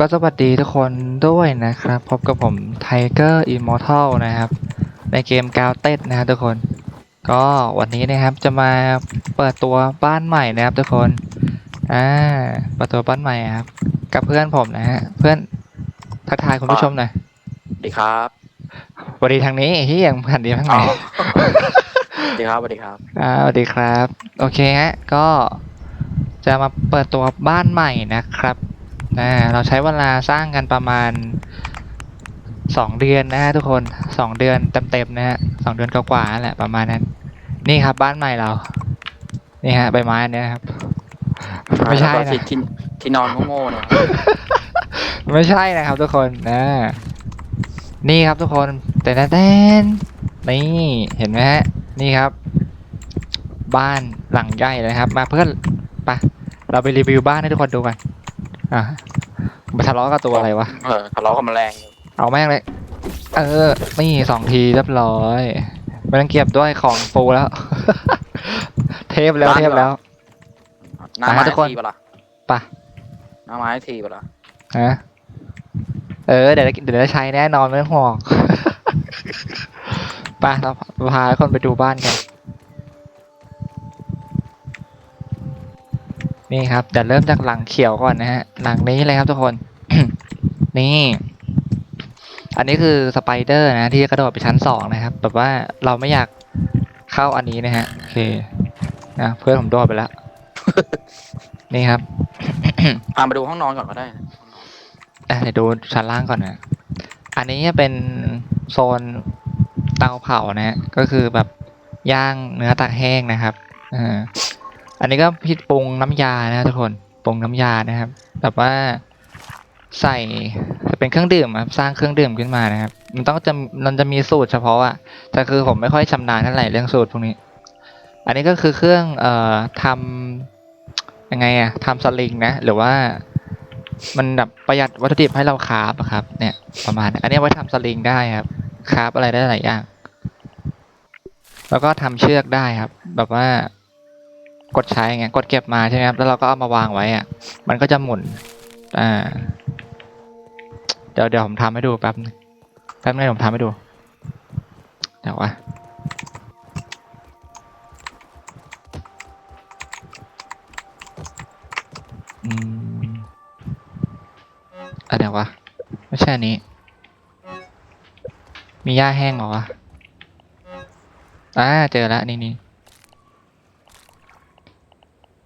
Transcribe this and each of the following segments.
ก็สวัสดีทุกคนด้วยนะครับ พบกับผม Tiger Immortal นะครับ ในเกมกาวเต้นนะครับทุกคน ก็วันนี้นะครับจะมาเปิดตัวบ้านใหม่นะครับทุกคน อ่า เปิดตัวบ้านใหม่ครับ กับเพื่อนผมนะฮะ เพื่อนทักทายคุณผู้ชมหน่อยสวัสดีครับสวัสดีทางนี้ที่ยังผ่านดีทางไหนสวัสดีครับสวัสดีครับอ่าสวัสดีครับ โอเคฮะ ก็จะมาเปิดตัวบ้านใหม่นะครับ อ่าเราใช้เวลาสร้างกันประมาณสองเดือนนะฮะทุกคนสองเดือนเต็มๆนะฮะสองเดือนกว่าๆนั่นแหละประมาณนั้น นี่ครับบ้านใหม่เรา นี่ฮะใบไม้อันเนี้ยครับ ไม่ใช่แล้วก็นะที่ที่ที่นอนโง่ๆเนี่ยไม่ใช่นะครับทุกคนนะนี่ครับทุกคนแต่แตนนี่เห็นไหมฮะนี่ครับ บ้านหลังใหญ่เลยครับ มาเพื่อนไปเราไปรีวิวบ้านให้ทุกคนดูกันอะ มาทะเลาะกับตัวอะไรวะ เออทะเลาะกับแมลงอยู่เอาแม่งเลย เออ นี่สองทีเรียบร้อย ไม่ต้องเก็บด้วยของปูแล้ว เทปแล้วเทปแล้ว หน้าไม้ทุกคนทีปะล่ะไปหน้าไม้ทีปะล่ะฮะเออ เดี๋ยวได้เดี๋ยวได้ใช้แน่นอนไม่ต้องห่วงไปเราพาคนไปดูบ้านกัน นี่ครับเดี๋ยวเริ่มจากหลังเขียวก่อนนะฮะหลังนี้เลยครับทุกคน นี่ อันนี้คือสไปเดอร์นะที่กระโดดไปชั้นสองนะครับแบบว่าเราไม่อยากเข้าอันนี้นะฮะโอเคนะเพื่อนผมโดดไปแล้ว นี่ครับพามาดูห้องนอนก่อนก็ได้นะอะเดี๋ยวดูชั้นล่างก่อนนะอันนี้เป็นโซนเตาเผานะฮะก็คือแบบย่างเนื้อตากแห้งนะครับอ่า อันนี้ก็พิดปรุงน้ำยานะทุกคนปรุงน้ำยานะครับ แบบว่าใส่จะเป็นเครื่องดื่มครับสร้างเครื่องดื่มขึ้นมานะครับ มันต้องจะมันจะมีสูตรเฉพาะอะแต่คือผมไม่ค่อยชำนาญเท่าไหร่เรื่องสูตรพวกนี้ อันนี้ก็คือเครื่องเอ่อทำยังไงอะทำสลิงนะ หรือว่ามันแบบประหยัดวัตถุดิบให้เราคาฟอะครับ เนี่ยประมาณ อันนี้ไว้ทำสลิงได้ครับคาฟอะไรได้หลายอย่าง แล้วก็ทำเชือกได้ครับ แบบว่า กดใช้ไงกดเก็บมาใช่ไหมครับแล้วเราก็เอามาวางไว้อะมันก็จะหมุน อ่า เดี๋ยวเดี๋ยวผมทำให้ดูแป๊บนึงแป๊บนึงผมทำให้ดูเดี๋ยววะอืมอะเดี๋ยววะไม่ใช่นนี้ มีหญ้าแห้งเหรอวะอ่าเจอแล้วนี่นี่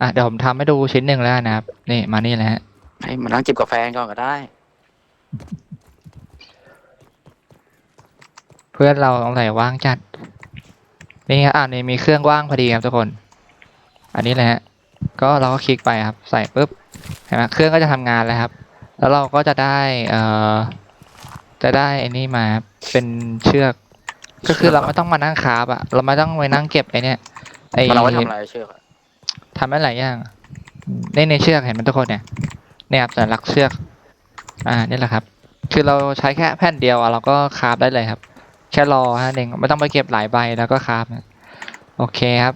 อะเดี๋ยวผมทำให้ดูชิ้นหนึ่งแล้วนะครับ นี่มานี่แหละฮะให้มานั่งจิบกาแฟก่อนก็ได้ เพื่อนเราสงสัยว่างจัด นี่ครับอ่านี่มีเครื่องว่างพอดีครับทุกคน อันนี้แหละฮะ ก็เราก็คลิกไปครับ ใส่ปุ๊บเห็นไหมเครื่องก็จะทำงานแล้วครับ แล้วเราก็จะได้เอ่อจะได้ไอ้นี่มาครับเป็นเชือก ก็คือเราไม่ต้องมานั่งคาบอะเราไม่ต้องไปนั่งเก็บไอ้เนี่ยไอ้ มันเอาไว้ทำอะไรเชื่อ ทำได้หลายอย่างในในเชือกเห็นไหมทุกคนเนี่ยเนี่ยครับสัญลักษณ์เชือก อ่านี่แหละครับ คือเราใช้แค่แผ่นเดียวอะเราก็คราฟได้เลยครับ แค่รอฮะเองไม่ต้องไปเก็บหลายใบแล้วก็คราฟนะโอเคครับ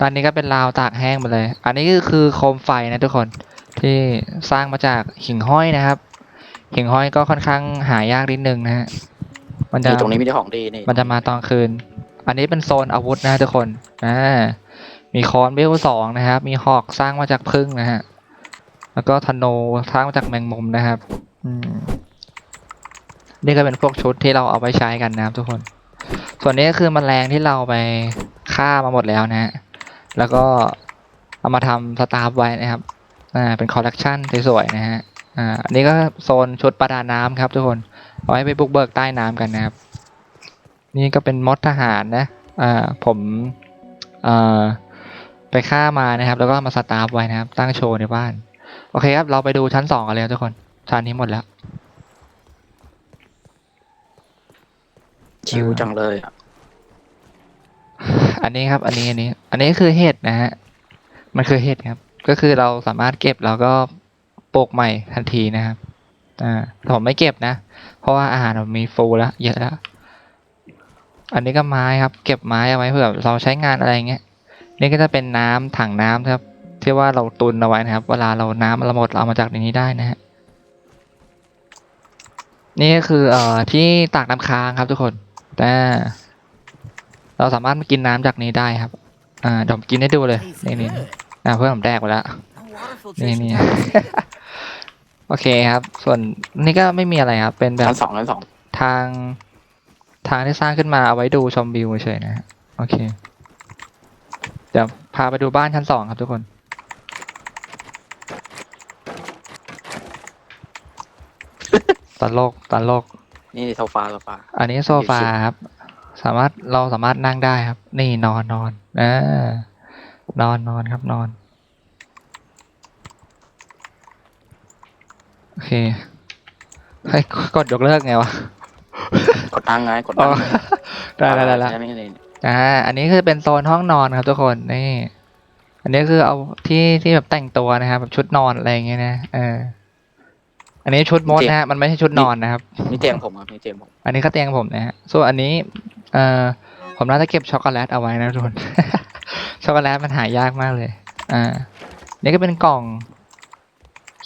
ตอนนี้ก็เป็นราวตากแห้งหมดเลย อันนี้ก็คือโคมไฟนะทุกคนที่สร้างมาจากหิ่งห้อยนะครับหิ่งห้อยก็ค่อนข้างหายากนิดนึงนะฮะมันจะนี่ตรงนี้มีแต่ของดีนี่มันจะมาตอนคืน อันนี้เป็นโซนอาวุธนะฮะทุกคนอ่า มีค้อนเวลสองนะครับ มีหอกสร้างมาจากพึ่งนะฮะ แล้วก็ธนูสร้างมาจากแมงมุมนะครับ อืม นี่ก็เป็นพวกชุดที่เราเอาไปใช้กันนะครับทุกคน ส่วนนี้ก็คือมแมลงที่เราไปฆ่ามาหมดแล้วนะฮะ แล้วก็เอามาทำสตาร์ไว้นะครับ อ่า เป็นคอลเลกชันสวยๆนะฮะ อ่า อันนี้ก็โซนชุดประดาน้ำครับทุกคน เอาไว้ไปบุกเบิกใต้น้ำกันนะครับ นี่ก็เป็นมดทหารนะ อ่า ผม อ่อ ไปฆ่ามานะครับ แล้วก็มาสตาร์ฟไว้นะครับ ตั้งโชว์ในบ้าน โอเคครับ เราไปดูชั้นสองกันเลยครับทุกคน ชั้นนี้หมดแล้ว ชิวจังเลยอะอันนี้ครับ อันนี้อันนี้ อันนี้คือเห็ดนะฮะ มันคือเห็ดครับ ก็คือเราสามารถเก็บแล้วก็ปลูกใหม่ทันทีนะครับ อ่าแต่ผมไม่เก็บนะ เพราะว่าอาหารผมมีฟูลแล้วเยอะแล้ว อันนี้ก็ไม้ครับ เก็บไม้เอาไว้เผื่อเราใช้งานอะไรเงี้ย นี่ก็จะเป็นน้ำถังน้ำครับ ที่ว่าเราตุนเอาไว้นะครับ เวลาเราน้ำเราหมดเราเอามาจากในนี้ได้นะฮะนี่ก็คือเอ่อที่ตากน้ำค้างครับทุกคนแต่เราสามารถมากินน้ำจากนี้ได้ครับอ่าเดี๋ยวผมกินให้ดูเลย Tastes นี่นี่ good. อ่าเพื่อนผมแดกไปแล้ว No water นี่ filtration นี่ tablets. โอเคครับ ส่วนนี่ก็ไม่มีอะไรครับ เป็นแบบชั้นสองชั้นสองทาง ทางที่สร้างขึ้นมาเอาไว้ดูชมวิวเฉยๆนะฮะโอเค เดี๋ยวพาไปดูบ้านชั้นสองครับทุกคนตลกตลก นี่โซฟาโซฟา อันนี้โซฟาครับ สามารถเราสามารถนั่งได้ครับ นี่นอนนอนอ่านอนนอนครับนอน โอเคเฮ้ยกดยกเลิกไงวะ กดตั้งไงกดอ๋ตั้องได้ได้ได้ใช่ไหมนี่ อ่าอันนี้คือเป็นโซนห้องนอนครับทุกคนนี่ อันนี้คือเอาที่ที่แบบแต่งตัวนะครับแบบชุดนอนอะไรอย่างเงี้ยนะเอออันนี้ชุดมดนะฮะมันไม่ใช่ชุดนอนนะครับนี่เตียงผมครับนี่เตียงผมอันนี้ก็เตียงผมนะฮะส่วนอันนี้ เอ่อผมน่าจะเก็บช็อกโกแลตเอาไว้นะทุกคนช็อกโกแลตมันหายากมากเลย อ่า นี่ก็เป็นกล่อง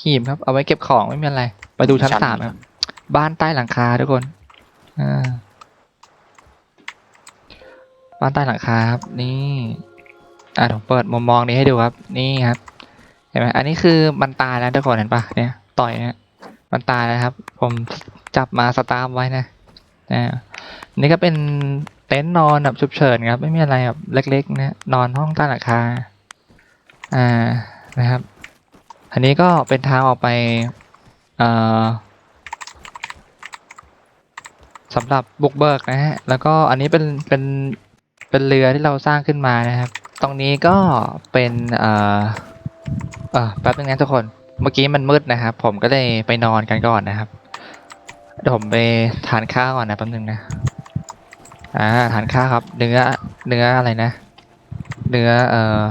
หีบครับ เอาไว้เก็บของไม่มีอะไร ไปดูชั้นสามครับ บ้านใต้หลังคาทุกคน อ่า บ้านใต้หลังคาครับ นี่อ่าผมเปิดมุมมองนี้ให้ดูครับ นี่ครับเห็นไหมอันนี้คือมันตายแล้วทุกคนเห็นปะเนี่ยต่อยเนี่ยมันตายแล้วครับ ผมจับมาสตาร์ฟไว้นะอ่านี่ก็เป็นเต็นท์นอนแบบฉุกเฉินครับ ไม่มีอะไรแบบเล็กๆนะนอนห้องใต้หลังคาอ่านะครับ อันนี้ก็เป็นทางออกไปเอ่อสำหรับบุกเบิกนะฮะแล้วก็อันนี้เป็นเป็น เป็นเรือที่เราสร้างขึ้นมานะครับ ตรงนี้ก็เป็นเอ่อเอ่อแป๊บนึงนะทุกคน เมื่อกี้มันมืดนะครับ ผมก็เลยไปนอนกันก่อนนะครับเดี๋ยวผมไปทานข้าวก่อนนะแป๊บนึงนะอ่าทานข้าวครับ เนื้อเนื้ออะไรนะ เนื้อเอ่อ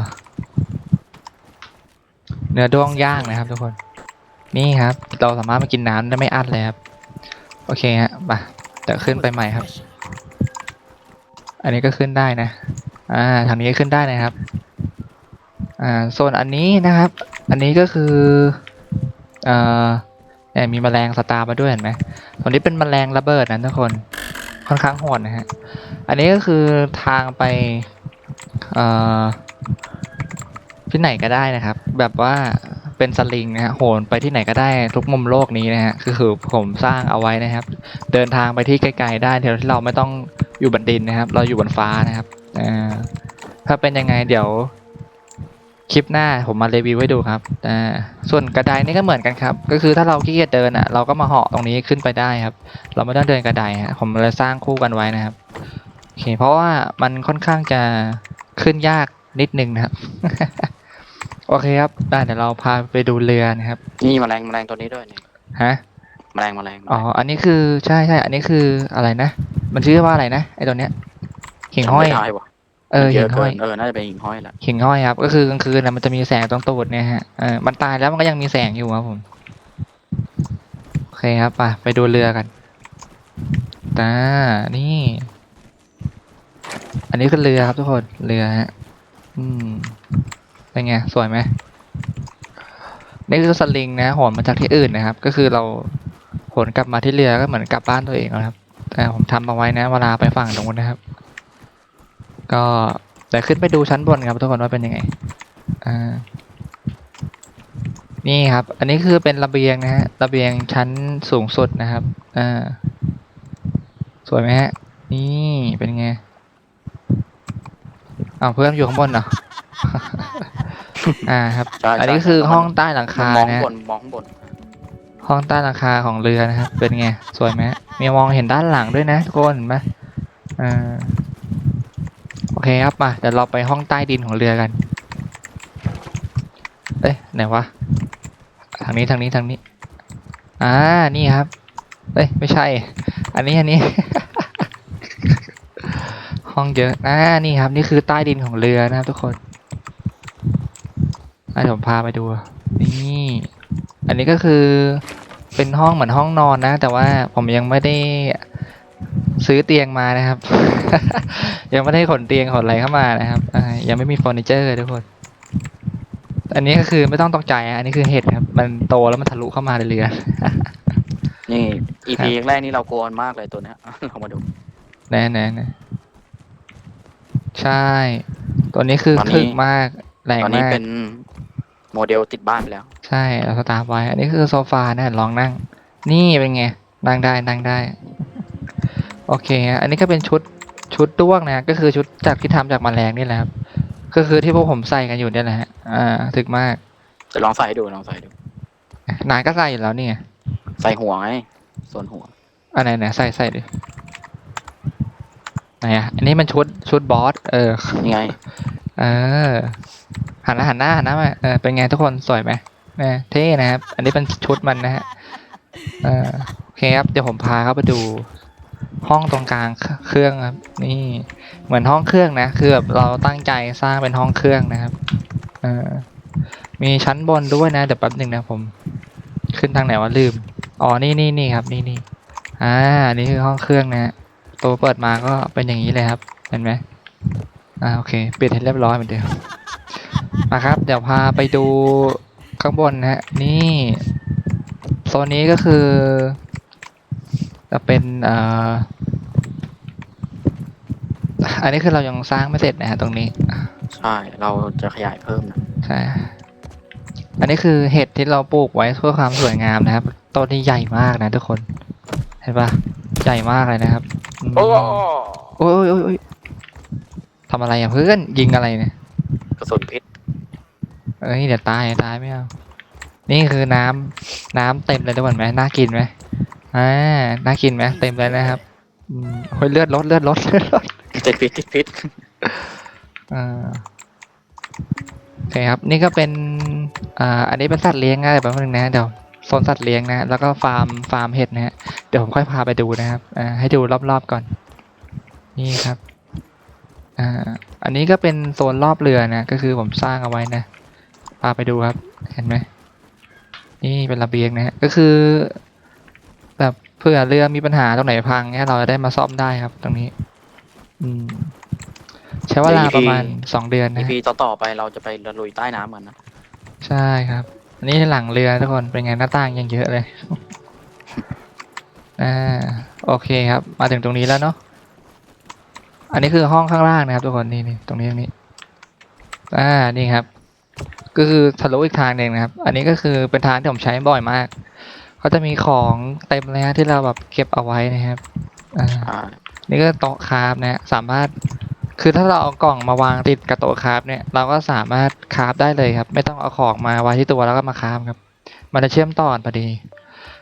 เนื้อด้วงย่างนะครับ ทุกคน นี่ครับ เราสามารถมากินน้ำได้ไม่อั้นเลยครับ โอเคฮะมาเดี๋ยวขึ้นไปใหม่ครับ อันนี้ก็ขึ้นได้นะ อ่าทางนี้ก็ขึ้นได้นะครับ อ่าโซนอันนี้นะครับ อันนี้ก็คือเอ่อเนี่ยมีแมลงสตาร์มาด้วยเห็นไหมตัวนี้เป็นแมลงระเบิดนะทุกคนค่อนข้างโหดนะฮะ อันนี้ก็คือทางไปเอ่อที่ไหนก็ได้นะครับ แบบว่าเป็นสลิงนะฮะโหนไปที่ไหนก็ได้ทุกมุมโลกนี้นะฮะคือคือผมสร้างเอาไว้นะครับ เดินทางไปที่ไกลๆได้โดยที่เราไม่ต้อง อยู่บนดินนะครับ เราอยู่บนฟ้านะครับอ่าถ้าเป็นยังไงเดี๋ยวคลิปหน้าผมมารีวิวให้ดูครับอ่าส่วนกระไดนี่ก็เหมือนกันครับ ก็คือถ้าเราขี้เกียจเดินอะ เราก็มาเหาะตรงนี้ขึ้นไปได้ครับ เราไม่ต้องเดินกระไดฮะผมเลยสร้างคู่กันไว้นะครับโอเคเพราะว่ามันค่อนข้างจะขึ้นยากนิดนึงนะครับ โอเคครับได้เดี๋ยวเราพาไปดูเรือนะครับ นี่แมลงแมลงตัวนี้ด้วยนี่ฮะ แมลงแมลงอ๋อ อันนี้คือใช่ใช่อันนี้คืออะไรนะ มันชื่อว่าอะไรนะไอตัวเนี้ยหิ่งห้อยจำไม่ได้วะเออเยหิ่อะงห้เกิอยนเออน่าจะเป็นหิ่งห้อยแหละหิ่งห้อยครับ ก็คือกลางคืนนะมันจะมีแสงตรงตูดเนี่ยฮะเออมันตายแล้วมันก็ยังมีแสงอยู่ครับผมโอเคครับไปไปดูเรือกันตานี่ อันนี้คือเรือครับทุกคนเรือฮะอืมเป็นไงสวยไหมนี่คือสลิงนะโหนมาจากที่อื่นนะครับ ก็คือเรา โหนกลับมาที่เรือก็เหมือนกลับบ้านตัวเองแล้วครับแต่ผมทำเอาไว้นะ เวลาไปฝั่งตรงนู้นนะครับ ก็เดี๋ยวขึ้นไปดูชั้นบนครับทุกคนว่าเป็นยังไงอ่านี่ครับ อันนี้คือเป็นระเบียงนะฮะ ระเบียงชั้นสูงสุดนะครับ อ่า สวยไหมฮะ นี่เป็นไงอ้าวเพื่อนอยู่ข้างบนเหรอ อ่าครับ ใช่อันนี้ใช่คือแล้วมันห้องใต้หลังคามองนะข้างฮะบนมองข้างบน ห้องใต้หลังคาของเรือนะครับ เป็นไง สวยไหมมีมองเห็นด้านหลังด้วยนะทุกคนเห็นไหมอ่าโอเคครับมาเดี๋ยวเราไปห้องใต้ดินของเรือกัน เอ้ยไหนวะทางนี้ทางนี้ทางนี้ อ่านี่ครับ เอ้ยไม่ใช่ อันนี้อันนี้ ห้องเยอะอ่านี่ครับ นี่คือใต้ดินของเรือนะครับทุกคนอะผมพาไปดู นี่ อันนี้ก็คือเป็นห้องเหมือนห้องนอนนะ แต่ว่าผมยังไม่ได้ซื้อเตียงมานะครับ ยังไม่ได้ขนเตียงขนอะไรเข้ามานะครับอ่ายังไม่มีเฟอร์นิเจอร์ทุกคน อันนี้ก็คือไม่ต้องตกใจอะอันนี้คือเห็ดครับ มันโตแล้วมันทะลุเข้ามาในเรือนี่ EP แรกนี่เราโกนมากเลยตัวเนี้ยเรามาดูแน่แน่แน่ใช่ ตัวนี้คือตอนนี้ถึกมากแรงตอนนี้มากเป็นโมเดลติดบ้านไปแล้ว ใช่เราสตาร์ทไว้อันนี้คือโซฟานะลองนั่ง นี่เป็นไงนั่งได้นั่งได้โอเคฮะอันนี้ก็เป็นชุดชุดด้วงนะก็คือชุดจากที่ทำจากแมลงนี่แหละครับก็คือที่พวกผมใส่กันอยู่เนี่ยแหละฮะอ่าถึกมากจะลองใส่ให้ดูลองใส่ให้ดูนายก็ใส่อยู่แล้วนี่ไงใส่หัวไงส่วนหัวอันไหนไหนใส่ใส่ดิไหนอะอันนี้มันชุดชุดบอสเออนี่ไงเออหันหน้าหันหน้าหันหน้ามาเออเป็นไงทุกคนสวยไหม เออเท่นะครับ อันนี้เป็นชุดมันนะฮะโอเคครับ เดี๋ยวผมพาเข้าไปดูห้องตรงกลางเครื่องครับ นี่เหมือนห้องเครื่องนะ คือแบบเราตั้งใจสร้างเป็นห้องเครื่องนะครับมีชั้นบนด้วยนะเดี๋ยวแป๊บหนึ่งนะผม ขึ้นทางไหนวะลืม อ๋อนี่นี่นี่ครับ นี่นี่อ่านี่คือห้องเครื่องนะฮะตัวเปิดมาก็เป็นอย่างนี้เลยครับ เห็นไหมอ่าโอเคปิดให้เรียบร้อยเหมือนเดิมมาครับ เดี๋ยวพาไปดู ข้างบนนะฮะนี่โซนนี้ก็คือ จะเป็นเอ่ออันนี้คือเรายังสร้างไม่เสร็จนะฮะตรงนี้ใช่ เราจะขยายเพิ่มนะใช่อันนี้คือเห็ดที่เราปลูกไว้เพื่อความสวยงามนะครับต้นนี้ใหญ่มากนะทุกคน เห็นปะใหญ่มากเลยนะครับอืมโอ้โอ้ยโอ้ยโอ้ยโอ้ยทำอะไรอะเพื่อนยิงอะไรเนี่ยกระสุนพิษเอ้ยเดี๋ยวตายตายไม่เอา นี่คือน้ำน้ำเต็มเลยทุกคนไหมน่ากินไหมอ่าน่ากินไหมเต็มเลยนะครับเฮ้ยเลือดลดเลือดลดเลือดลดติดพิษติดพิษอ่าโอเคครับ นี่ก็เป็นอ่าอันนี้เป็นสัตว์เลี้ยงนะเดี๋ยวแป๊บนึงนะเดี๋ยวโซนสัตว์เลี้ยงนะแล้วก็ฟาร์มฟาร์มเห็ดนะฮะเดี๋ยวผมค่อยพาไปดูนะครับอ่าให้ดูรอบๆก่อน นี่ครับอ่าอันนี้ก็เป็นโซนรอบเรือนะก็คือผมสร้างเอาไว้นะพาไปดูครับ เห็นไหม นี่เป็นระเบียงนะฮะก็คือ แบบเผื่อเรือมีปัญหาตรงไหนพังเนี่ยเราจะได้มาซ่อมได้ครับ ตรงนี้ อืม ใช้เวลาประมาณสองเดือนอีนะพีฮะต่อๆไปเราจะไปละลุยใต้น้ำกันนะ ใช่ครับ อันนี้หลังเรือทุกคนเป็นไงหน้าต่างยังเยอะเลย อ่าโอเคครับ มาถึงตรงนี้แล้วเนาะ อันนี้คือห้องข้างล่างนะครับ ทุกคนนี่นี่ตรงนี้ตรงนี้ อ่านี่ครับ ก็คือทะลุอีกทางหนึ่งนะครับ อันนี้ก็คือเป็นทางที่ผมใช้บ่อยมาก ก็จะมีของเต็มเลยฮะที่เราแบบเก็บเอาไว้นะครับอ่าอ่านี่ก็โต๊ะคราฟนะฮะสามารถ คือถ้าเราเอากล่องมาวางติดกับโต๊ะคราฟเนี่ย เราก็สามารถคราฟได้เลยครับ ไม่ต้องเอาของมาไว้ที่ตัวแล้วก็มาคราฟครับ มันจะเชื่อมต่อกันพอดี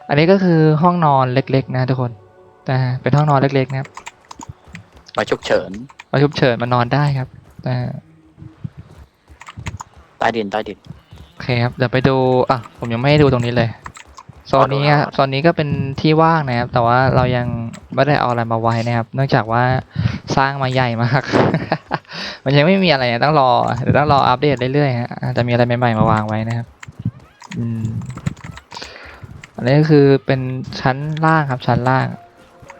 อันนี้ก็คือห้องนอนเล็กๆ นะทุกคนอ่าเป็นห้องนอนเล็กๆนะครับไปฉุกเฉิน มาชุบเฉินมานอนได้ครับอ่า ใต้ดินใต้ดิน โอเคครับเดี๋ยวไปดูอะผมยังไม่ให้ดูตรงนี้เลยโซนนี้เอาดูอะเอาโซนนี้ก็เป็นที่ว่างนะครับ แต่ว่าเรายังไม่ได้เอาอะไรมาไว้นะครับ เนื่องจากว่าสร้างมาใหญ่มาก มันยังไม่มีอะไรอะต้องรอเดี๋ยวต้องรออัปเดตเรื่อยๆฮะอาจจะมีอะไรใหม่ๆมาวางไว้นะครับ อืม อันนี้ก็คือเป็นชั้นล่างครับชั้นล่าง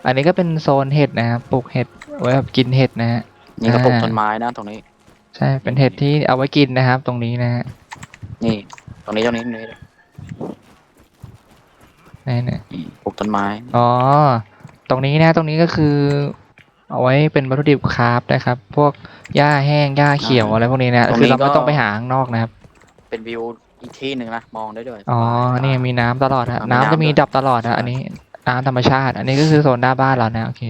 อันนี้ก็เป็นโซนเห็ดนะครับปลูกเห็ดไว้แบบกินเห็ดนะฮะนี่ก็ปลูกอ่าต้นไม้นะตรงนี้ ใช่เป็นเห็ดที่เอาไว้กินนะครับ ตรงนี้นะฮะนี่ตรงนี้ตรงนี้ตรงนี้นี่เนี่ยนี่ปลูกต้นไม้อ๋อตรงนี้นะตรงนี้ก็คือ เอาไว้เป็นวัตถุดิบคราฟนะครับ พวกหญ้าแห้งหญ้าเขียวอะไรพวกนี้นะตรงนี้คือเราไม่ก็ต้องไปหาข้างนอกนะครับ เป็นวิวอีกที่หนึ่งนะมองได้ด้วยอ๋อสบายนี่มีน้ำตลอดฮะอ่ามีน้ำจะมีน้ำด้วยดับตลอดฮะใช่อันนี้น้ำธรรมชาติ อันนี้ก็คือโซนหน้าบ้านเรานะโอเค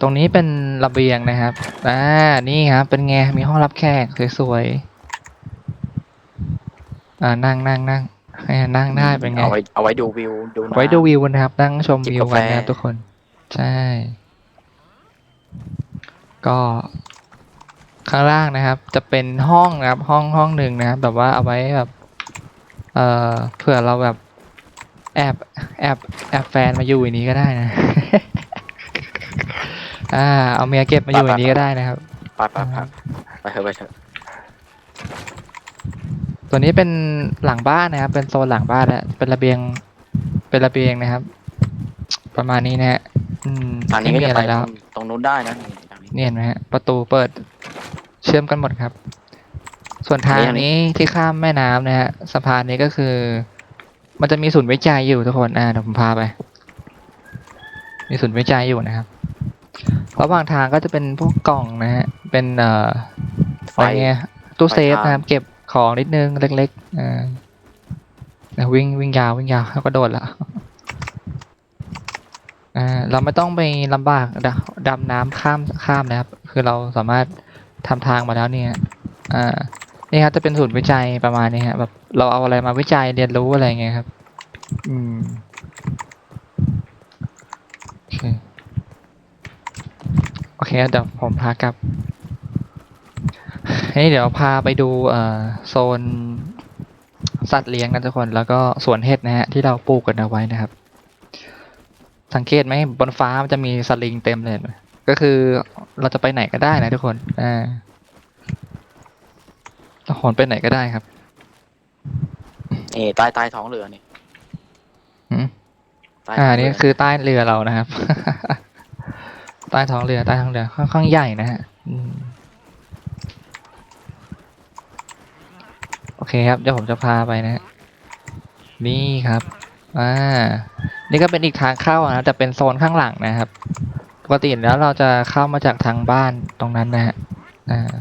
ตรงนี้เป็นระเบียงนะครับ อ่า นี่ครับ เป็นไง มีห้องรับแขกสวยๆ อ่า นั่งนั่งนั่งให้นั่งได้เป็นไง เอาไว้เอาไว้ดูวิว ดูน้ำไว้ดูวิวนะครับ นั่งชมจิบวิวกาแฟกันนะครับทุกคน ใช่ ก็ข้างล่างนะครับ จะเป็นห้องนะครับ ห้องห้องหนึ่งนะครับ แบบว่าเอาไว้แบบ เอ่อ เผื่อเราแบบแอบแอบแอบแฟนมาอยู่อย่างนี้ก็ได้นะ อ่าเอาเมียเก็บมาอยู่อย่างนี้ก็ได้นะครับ ไปไปไปไปเถอะไปเถอะตัวนี้เป็นหลังบ้านนะครับ เป็นโซนหลังบ้านแล้วเป็นระเบียง เป็นระเบียงนะครับ ประมาณนี้นะฮะอืมทางนี้ไม่ก็มีจะอะไรไปแล้วตรงนู้นได้นะนี่ทางนี้นี่เห็นไหมฮะประตูเปิดเชื่อมกันหมดครับ ส่วนทางอันนี้นี้ที่ข้ามแม่น้ำนะฮะสะพานนี้ก็คือ มันจะมีศูนย์วิจัยอยู่ทุกคนอ่าเดี๋ยวผมพาไป มีศูนย์วิจัยอยู่นะครับ ระหว่างทางก็จะเป็นพวกกล่องนะฮะ เป็นเอ่อไฟอะไรเงี้ยตู้เซฟไฟทางนะครับ เก็บของนิดนึงเล็กๆอ่านะวิ่งวิ่งยาววิ่งยาวแล้วก็โดดละอ่าเราไม่ต้องไปลำบากดำดำน้ำข้ามข้ามนะครับ คือเราสามารถทำทางมาแล้วเนี่ยอ่านี่ครับจะเป็นศูนย์วิจัยประมาณนี้ฮะแบบเราเอาอะไรมาวิจัยเรียนรู้อะไรเงี้ยครับ อืมโอเคโอ เคเดี๋ยวผมพากลับเฮ้ยเดี๋ยวพาไปดูเอ่อโซนสัตว์เลี้ยงนะทุกคนแล้วก็สวนเห็ดนะฮะที่เราปลูกกันเอาไว้นะครับ สังเกตไหมบนฟ้ามันจะมีสลิงเต็มเลยเห็นไหมก็คือเราจะไปไหนก็ได้นะทุกคนอ่าเราโหนไปไหนก็ได้ครับนี่ใต้ใต้ท้องเรือนี่หืมใต้อ่าท้งนี่เรืคือใต้เรือเรานะครับ ใต้ท้องเรือใต้ท้องเรือค่อนข้างใหญ่นะฮะโอเคครับเดี๋ยวผมจะพาไปนะฮะนี่ครับอ่านี่ก็เป็นอีกทางเข้านะแต่เป็นโซนข้างหลังนะครับปกติแล้วเราจะเข้ามาจากทางบ้านตรงนั้นนะฮะอ่า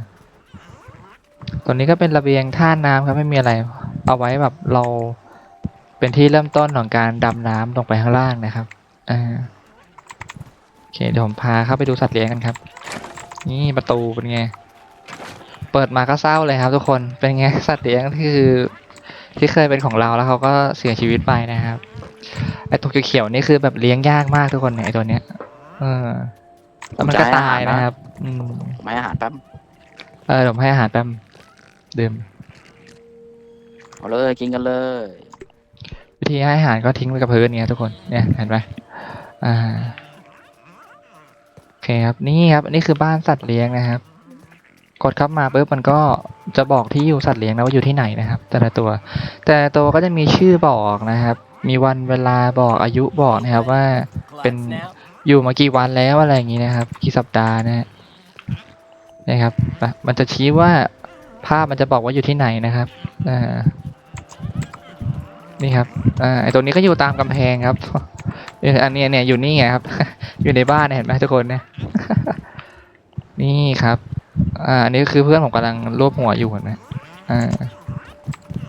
ตัวนี้ก็เป็นระเบียงท่าน้ำครับไม่มีอะไร เอาไว้แบบเราเป็นที่เริ่มต้นของการดำน้ำลงไปข้างล่างนะครับอ่า เคเดี๋ยวผมพาเข้าไปดูสัตว์เลี้ยงกันครับ นี่ประตูเป็นไง เปิดมาก็เศร้าเลยครับ ทุกคน เป็นไงสัตว์เลี้ยงที่คือที่เคยเป็นของเราแล้วเขาก็เสียชีวิตไปนะครับ ไอตัวเขียวๆนี่คือแบบเลี้ยงยากมากทุกคนเนี่ยไอตัวเนี้ย เออแล้วมันก็ตายนะครับ อืมไม่อาหารแป๊บ เออผมให้อาหารแป๊บดื่มเอาเลยกินกันเลย วิธีให้อาหารก็ทิ้งไว้กับพื้นเนี่ยทุกคน เนี่ยเห็นไหมอ่าโอ เคครับนี่ครับอันนี้คือบ้านสัตว์เลี้ยงนะครับ กดเข้ามาปุ๊บมันก็จะบอกที่อยู่สัตว์เลี้ยงนะว่าอยู่ที่ไหนนะครับ แต่ละตัว แต่ละตัวก็จะมีชื่อบอกนะครับ มีวันเวลาบอกอายุบอกนะครับว่าเป็นอยู่มากี่วันแล้วอะไรอย่างนี้นะครับ กี่สัปดาห์นะนะครับ มันจะชี้ว่าภาพมันจะบอกว่าอยู่ที่ไหนนะครับอ่านี่ครับอ่าไอตัวนี้ก็อยู่ตามกำแพงครับ อออันเนี้ยเนี่ยอยู่นี่ไงครับ อยู่ในบ้านเนี่ยเห็นไหมทุกคนเนี่ย นี่ครับ อ่า อันนี้คือเพื่อนผมกำลังรวบหัวอยู่เห็นไหมอ่า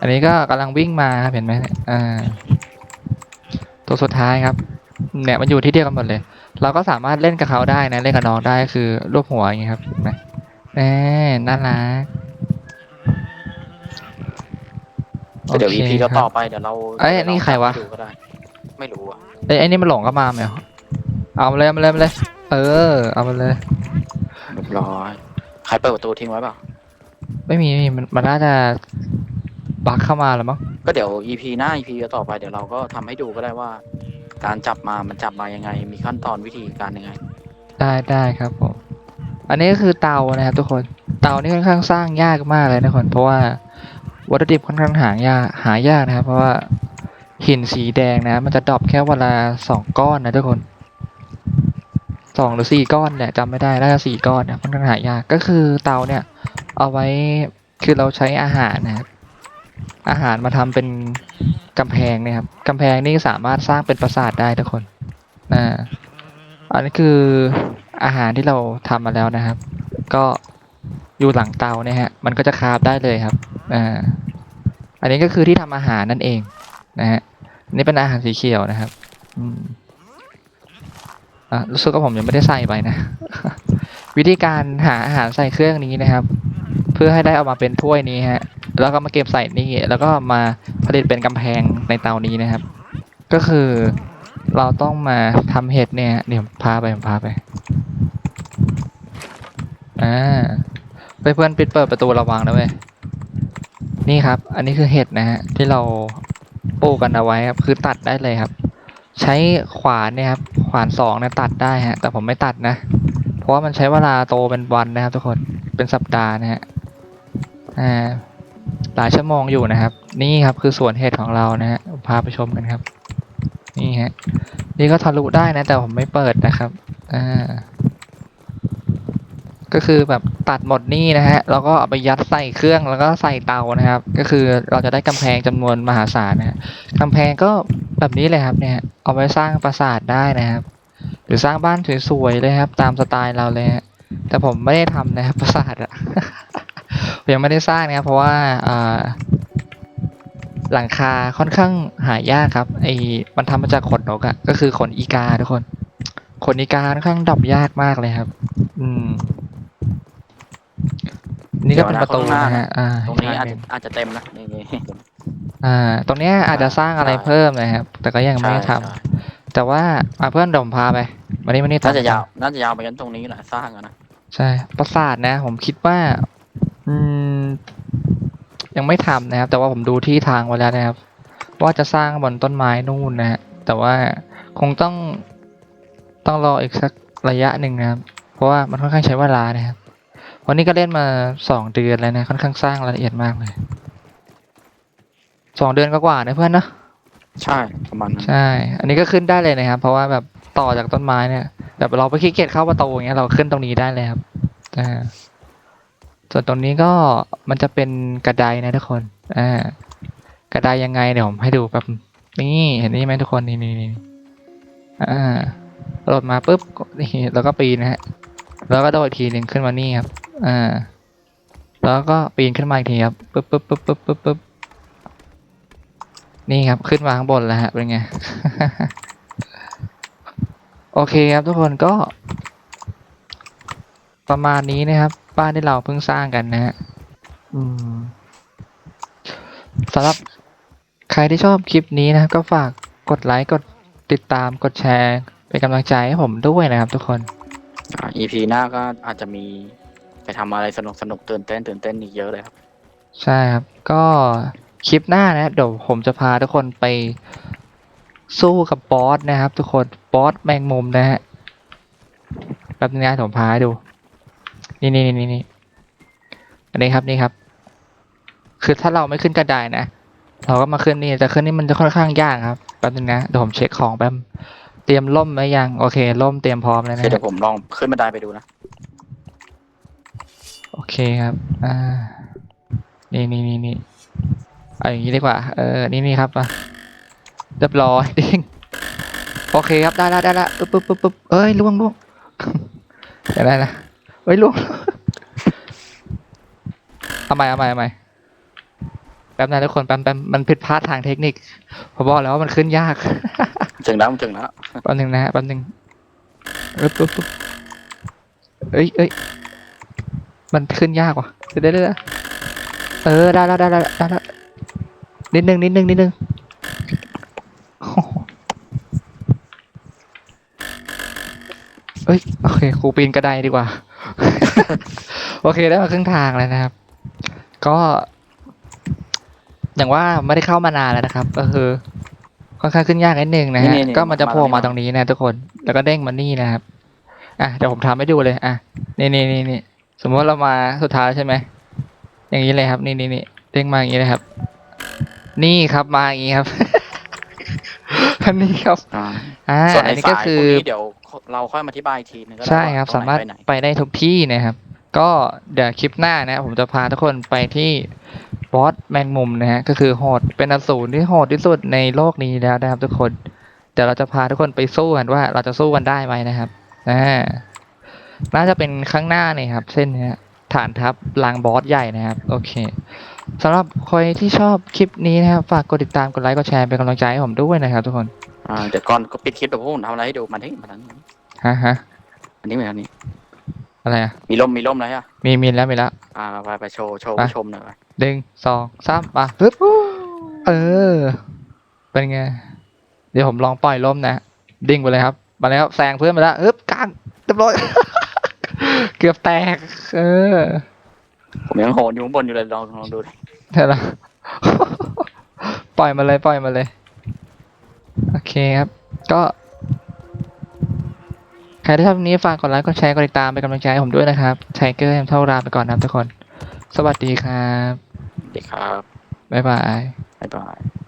อันนี้ก็กำลังวิ่งมาครับเห็นไหมเนี่ยอ่า ตัวสุดท้ายครับ เนี่ยมันอยู่ที่เดียวกันหมดเลย เราก็สามารถเล่นกับเขาได้นะ เล่นกับน้องได้คือรวบหัวอย่างเงี้ยครับเห็นไหมแน่น่ารักเดี๋ยวโอ EP เคก็ครับต่อไปเดี๋ยวเราเอ้ยดี๋วนี่ใครวะ ดูก็ได้ ไม่รู้อะเอ้ยไอ้นี่มันหลงเข้ามาไหมเอามาเลยเอามาเลยเอามาเลย เออ เอามาเลย เรียบร้อยใครเปิดประตูทิ้งไว้เปล่าไม่มีไม่มีมันมันน่าจะบักเข้ามาแล้วมั้ง ก็เดี๋ยว EP หน้า EP ก็ต่อไปเดี๋ยวเราก็ทำให้ดูก็ได้ว่า การจับมามันจับมายังไง มีขั้นตอนวิธีการยังไง ได้ได้ครับผม อันนี้ก็คือเตานะครับทุกคน เตานี่ค่อนข้างสร้างยากมากเลยนะทุกคน เพราะว่าวัตถุดิบค่อนข้างหายากหายากนะครับ เพราะว่า หินสีแดงนะ มันจะดรอปแค่วันละสองก้อนนะทุกคนสองหรือสี่ก้อนเนี่ยจำไม่ได้น่าจะสี่ก้อนนะค่อนข้างหายากก็คือเตาเนี่ย เอาไว้คือเราใช้อาหารนะครับอาหารมาทำเป็นกำแพงนะครับกำแพงนี่สามารถสร้างเป็นปราสาทได้ทุกคนอ่าอันนี้คืออาหารที่เราทำมาแล้วนะครับ ก็อยู่หลังเตาเนี่ยฮะมันก็จะคาบได้เลยครับอ่าอันนี้ก็คือที่ทำอาหารนั่นเอง นะฮะนี่เป็นอาหารสีเขียวนะครับอืมอะรู้สึกว่าผมยังไม่ได้ใส่ไปนะ วิธีการหาอาหารใส่เครื่องนี้นะครับ เพื่อให้ได้ออกมาเป็นถ้วยนี้ฮะ แล้วก็มาเก็บใส่นี่แล้วก็มาผลิตเป็นกำแพงในเตานี้นะครับ ก็คือเราต้องมาทำเห็ดเนี่ยเดี๋ยวพาไปผมพาไปอ่าเพื่อนๆปิดเปิดประตูระวังนะเว้ยนี่ครับ อันนี้คือเห็ดนะฮะที่เรา ปูกันเอาไว้ครับ คือตัดได้เลยครับ ใช้ขวานเนี่ยครับ ขวานสองเนี่ยตัดได้ฮะ แต่ผมไม่ตัดนะ เพราะว่ามันใช้เวลาโตเป็นวันนะครับ ทุกคน เป็นสัปดาห์นะฮะ อ่า หลายชั่วโมงอยู่นะครับ นี่ครับคือสวนเห็ดของเรานะฮะ พาไปชมกันครับ นี่ฮะ นี่ก็ทะลุได้นะ แต่ผมไม่เปิดนะครับ อ่า ก็คือแบบ ตัดหมดนี่นะฮะแล้วก็เอาไปยัดใส่เครื่องแล้วก็ใส่เตานะครับ ก็คือเราจะได้กำแพงจำนวนมหาศาลนะฮะกำแพงก็แบบนี้เลยครับเนี่ย เอาไว้สร้างปราสาทได้นะครับ หรือสร้างบ้านสวยๆเลยครับ ตามสไตล์เราเลยฮะแต่ผมไม่ได้ทำนะครับปราสาทอะยังไม่ได้สร้างนะครับเพราะว่าอ่าหลังคาค่อนข้างหายากครับไอ้มันทำมาจากขนนกอะก็คือขนอีกาทุกคนขนอีกาค่อนข้างดับยากมากเลยครับ อืม นี่ก็เป็นประตูนะฮะอ่าตรงนี้อาจใช่จะอาจจะเต็มนะนี่นี่อ่า ตรงเนี้ยอาจจะสร้างอะไรใช่เพิ่มนะครับ แต่ก็ยังไม่ได้ทำใช่แต่ว่ามาเพื่อนเดยวผมพาไปมานี่มานี่น่าจะตมยาวน่าจะยาวไปกันตรงนี้แหละสร้างอะนะใช่ปราสาทนะ ผมคิดว่า อืม ยังไม่ทำนะครับ แต่ว่าผมดูที่ทางไว้แล้วนะครับ ว่าจะสร้างบนต้นไม้นู่นนะฮะแต่ว่าคงต้องต้องรออีกสักระยะหนึ่งนะครับ เพราะว่ามันค่อนข้างใช้เวลานะครับ วันนี้ก็เล่นมาสองเดือนแล้วนะค่อนข้างสร้างรายละเอียดมากเลยสองเดือนก็กว่าๆนะเพื่อนเนอะใช่ประมาณนั้นใช่ อันนี้ก็ขึ้นได้เลยนะครับ เพราะว่าแบบต่อจากต้นไม้เนี่ยแบบเราไปขี้เกียจเข้าประตูอย่างเงี้ยเราขึ้นตรงนี้ได้เลยครับอ่าส่วนตรงนี้ก็มันจะเป็นกระไดนะทุกคนอ่ากระไดยังไงเดี๋ยวผมให้ดูแบบนี่เห็นนี่ไหมทุกคนนี่นี่นี่อ่าโหลดมาปุ๊บนี่แล้วก็ปีนนะฮะ แล้วก็โดดอีกทีหนึ่งขึ้นมานี่ครับอ่าแล้วก็ปีนขึ้นมาอีกทีครับปุ๊บปุ๊บปุ๊บปุ๊บปุ๊บปุ๊บนี่ครับขึ้นมาข้างบนแล้วฮะเป็นไงโอเคครับทุกคนก็ ประมาณนี้นะครับ บ้านที่เราเพิ่งสร้างกันนะฮะอืมสำหรับใครที่ชอบคลิปนี้นะครับ ก็ฝากกดไลค์กดติดตามกดแชร์ เป็นกำลังใจให้ผมด้วยนะครับทุกคน อ่า EP หน้าก็อาจจะมีไปทำอะไรสนุกสนุกตื่นเต้นตื่นเต้นอีกเยอะเลยครับ ใช่ครับ ก็คลิปหน้านะ เดี๋ยวผมจะพาทุกคนไปสู้กับบอสนะครับ ทุกคนบอสแมงมุมนะฮะแป๊บนึงนะผมพาให้ดู นี่นี่นี่นี่อันนี้ครับนี่ครับ คือถ้าเราไม่ขึ้นกระไดนะ เราก็มาขึ้นนี่แต่ขึ้นนี่มันจะค่อนข้างยากครับแป๊บนึงนะเดี๋ยวผมเช็คของแป๊บ เตรียมล่มไหมยัง โอเคล่มเตรียมพร้อมแล้วโอนะเคเดี๋ฮะยวผมลองขึ้นบันไดไปดูนะ โอเคครับ อ่า นี่นี่นี่นี่เอาอย่างนี้ดีกว่า เออ นี่นี่ครับมาเรียบร้อยดิ้งโอเคครับ ได้แล้วได้แล้วปึ๊บปึ๊บปึ๊บปึ๊บเอ้ยล่วงล่วงเดี๋ยวได้นะเอ้ยล่วงเอาใหม่เอาใหม่เอาใหม่แป๊บนะทุกคนแป๊บแป๊บมันผิดพลาดทางเทคนิค ผมบอกแล้วว่ามันขึ้นยาก ถึงแล้วถึงแล้วแป๊บนึงนะฮะแป๊บนึงปึ๊บปึ๊บปึ๊บเอ้ยเอ้ยมันขึ้นยากว่ะเดี๋ยวเดี๋ยวเดี๋ยวเออได้แล้วได้แล้วได้แล้วนิดนึงนิดนึงนิดนึงเอ้ยโอเคครูปีนกระไดดีกว่า โอเคได้มาครึ่งทางแล้วนะครับ ก็ อย่างว่าไม่ได้เข้ามานานแล้วนะครับ ก็คือ ค่อนข้างขึ้นยากนิดนึงนะฮะนี่ๆก็มันจะโผล่มามาตตรรงงนี้ นี้นะทุกคนแล้วก็เด้งมานี่นะครับอะเดี๋ยวผมทำให้ดูเลยอะนี่นี่นี่นี่สมมติว่าเรามาสุดท้ายใช่ไหมอย่างนี้เลยครับ นี่นี่นี่เด้งมาอย่างนี้เลยครับ นี่ครับมาอย่างนี้ครับ อันนี้ครับอ่าอ่าส่วนอัในนนี้สาก็ยคืพวอกนี้เดี๋ยวเราค่อยมาอธิบายอีกทีนึงก็ได้ใช่ครับ ว่สามารถตงไหน ไปได้ทุกที่นะครับ ก็เดี๋ยวคลิปหน้านะผมจะพาทุกคนไปที่บอสแมงมุมนะฮะก็คือโหดเป็นอสูรที่โหดที่สุดในโลกนี้แล้วนะครับทุกคนเดี๋ยวเราจะพาทุกคนไปสู้กันว่าเราจะสู้กันได้ไหมนะครับอ่าน่าจะเป็นข้างหน้านี่ครับ เส้นเนี้ยฐานทัพลางบอสใหญ่นะครับโอเคสำหรับใครที่ชอบคลิปนี้นะครับฝากกดติดตามกดไลค์กดแชร์เป็นกำลังใจให้ผมด้วยนะครับ ทุกคนอ่าเดี๋ยวก่อนก็ปิดคลิปเดี๋ยวพวกผมทำอะไรให้ดูมาที่มาทางนี้ฮะฮะอันนี้เหมือนอันนี้ อะไรอะ มีร่มมีร่มแล้วอะมีมีแล้วมีแล้ว อ่าไปไปโชว์โชว์ไป ผู้ชมหน่อยไปหนึ่งสองสามมาปึ๊บเออ เป็นไง เดี๋ยวผมลองปล่อยลมนะ ดิ่งไปเลยครับ มาแล้วแซงเพื่อนมาแล้วอึ๊บกลางเรียบร้อย เกือบแตก เออผมยังโหนอยู่ข้างบนอยู่เลยลองลองดูดิเดี๋ยวนะ ปล่อยมาเลยปล่อยมาเลย โอเคครับ ก็ ใครที่ชอบคลิปนี้ฝากกดไลค์กดแชร์กดติดตามเป็นกำลังใจให้ผมด้วยนะครับไทเกอร์เท่าลาไปก่อนนะครับทุกคน สวัสดีครับเด็กครับ บ๊ายบาย บ๊ายบาย